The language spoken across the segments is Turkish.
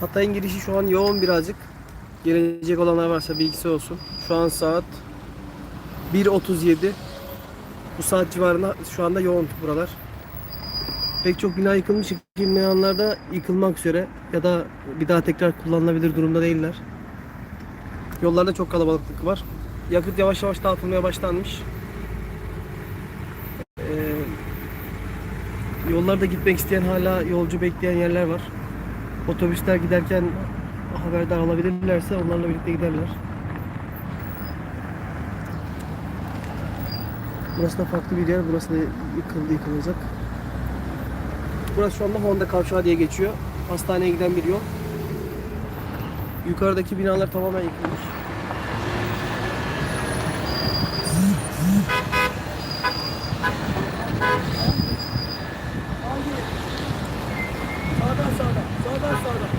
Hatay'ın girişi şu an yoğun birazcık. Gelecek olanlar varsa bilgisi olsun. Şu an saat 1.37. Bu saat civarında şu anda yoğun buralar. Pek çok bina yıkılmış, yıkılmayanlar da yıkılmak üzere ya da bir daha tekrar kullanılabilir durumda değiller. Yollarda çok kalabalıklık var. Yakıt yavaş yavaş dağıtılmaya başlanmış. Ee, yollarda gitmek isteyen hala yolcu bekleyen yerler var. Otobüsler giderken haberdar olabilirlerse onlarla birlikte giderler. Burası da farklı bir yer. Burası da yıkıldı yıkılacak. Burası şu anda Honda Kavşağı diye geçiyor. Hastaneye giden bir yol. Yukarıdaki binalar tamamen yıkılmış. Sağdan sağdan, sağdan sağdan.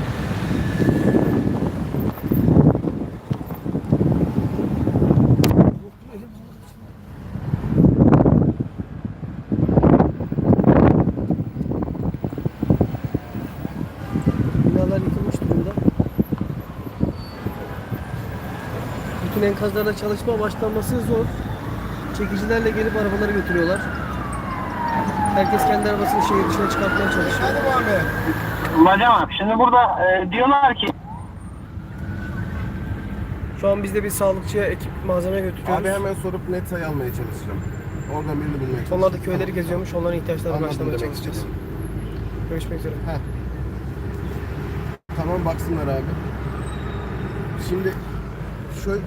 Binalar yıkılmış durumda. Bütün enkazlarda çalışma başlanması zor. Çekicilerle gelip arabaları götürüyorlar. Herkes kendi arabasını şehir dışına çıkartmaya çalışıyor. Bacanak şimdi burada e, diyorlar ki Şu an biz de bir sağlıkçıya ekip malzeme götürüyoruz. Abi hemen sorup net sayı almaya çalışacağım. Oradan birini bulmaya çalışacağım. Onlar da köyleri geziyormuş. Onların ihtiyaçlarını Anladım karşılamaya demek çalışacağız. istedim. Görüşmek üzere. Tamam baksınlar abi. Şimdi